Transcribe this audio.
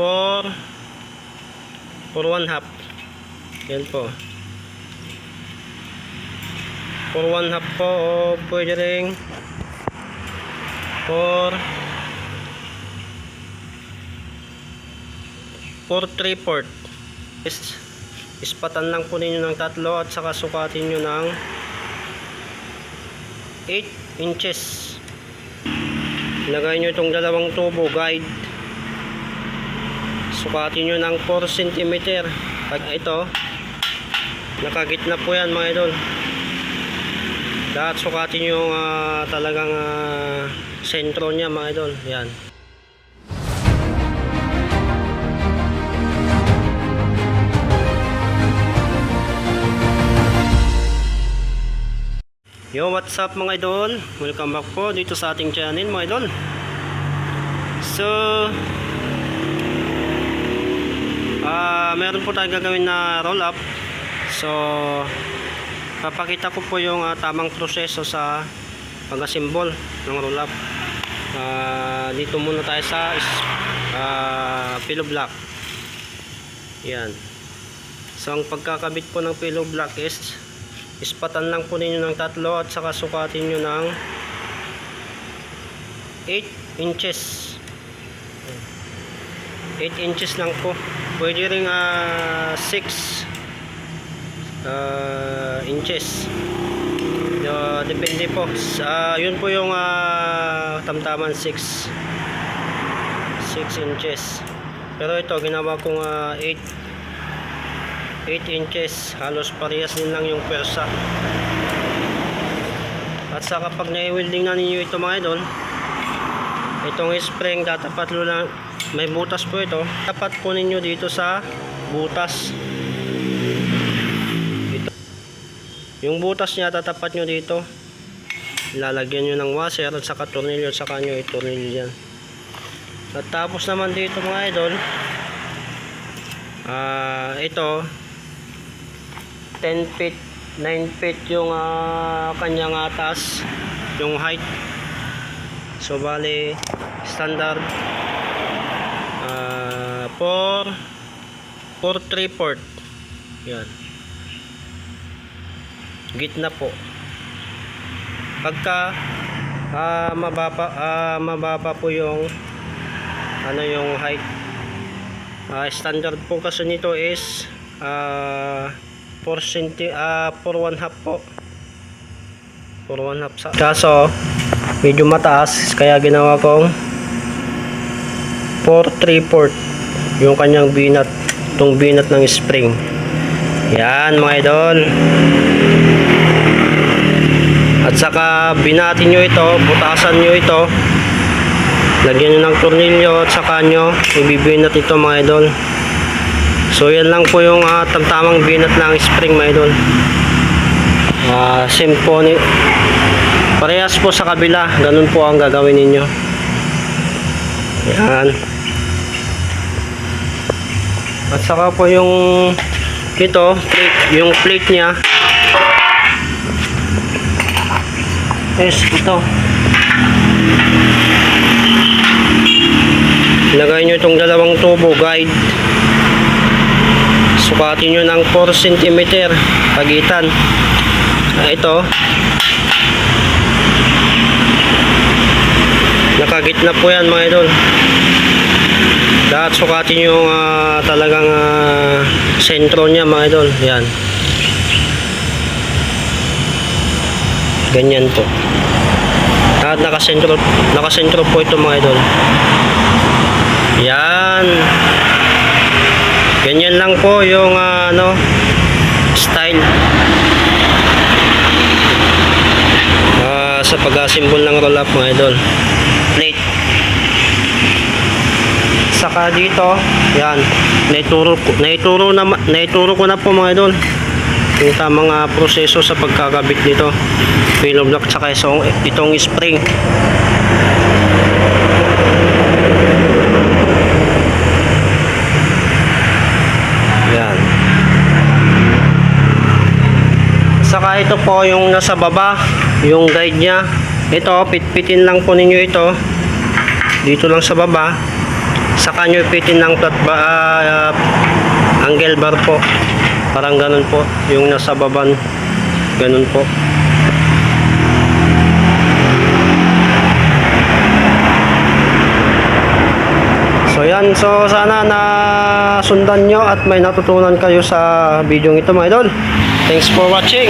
for for one half. Yan po. For one half po. O pwede rin. For for three port is ispatan lang po ninyo ng tatlo at saka sukatin nyo ng 8 inches. Ilagay nyo itong dalawang tubo guide sukatin nyo ng 4 cm pag ito nakagitna po yan mga idol lahat sukatin nyo ah, talagang ah, sentro nya mga idol yan Yo, what's up mga idol? Welcome back po dito sa ating channel mga idol. So, ah meron po tayong gagawin na roll up. So, papakita ko po yung ah, tamang proseso sa pag-assemble ng roll up. Ah, dito muna tayo sa uh, pillow block. Yan. So, ang pagkakabit po ng pillow block is ispatan lang po ninyo ng tatlo at saka sukatin nyo ng 8 inches 8 inches lang po. Pwede rin 6 inches. Uh, depende po. Ah, yun po yung ah, tamtaman 6 6 inches. Pero ito ginawa kong ah, 8 8 inches. Halos parehas din lang yung pwersa. At saka pag nai-welding na ninyo ito mga idol itong spring tatapat lang may butas po ito. Tapat po ninyo dito sa butas. Ito. yung butas niya tatapat nyo dito. Lalagyan nyo ng washer at saka tornilyo at saka nyo itornilyo yan at tapos naman dito mga idol ah ito 10 feet 9 feet yung ah, kanyang atas yung height. So bali standard 4 4 3 port yan. Gitna po. Pagka ah, mababa ah, mababa po yung ano yung height. Ah, standard po kasi nito is ah 4 centi ah 4 1 half po. 4 1 half sa kaso medyo mataas. Kaya ginawa kong 4 3 port yung kanyang binat tong binat ng spring. Yan mga idol. At saka binatin nyo ito butasan nyo ito. Lagyan nyo ng tornilyo at saka nyo ibibinat ito mga idol. So yan lang po yung uh, tamtamang binat ng spring mga idol. Uh, po ni parehas po sa kabila. Ganun po ang gagawin ninyo. Yan at saka po yung ito plate, yung plate nya is ito Ilagay nyo itong dalawang tubo guide. Sukatin nyo ng 4 cm pagitan. Ito. Nakagitna po yan mga idol. Lahat sukatin yung ah, talagang ah, sentro niya mga idol. Yan. Ganyan po. At nakasentro, nakasentro po ito mga idol. Yan. Ganyan lang po yung ah, ano style. Ah, sa pag-assemble ng roll up mga idol. Plate. Saka dito, yan. Naituro naituro na naituro ko na po mga idol. Yung tamang ah, proseso sa pagkakabit nito. Pillow block tsaka isong, itong spring. Yan. Saka ito po yung nasa baba, yung guide niya. Ito, pitpitin lang po ninyo ito. Dito lang sa baba. Saka nyo ipitin ng flat ba, ah, angle bar po. Parang ganun po. Yung nasa baban. Ganun po. So yan, so sana na sundan nyo at may natutunan kayo sa video ito mga idol. Thanks for watching.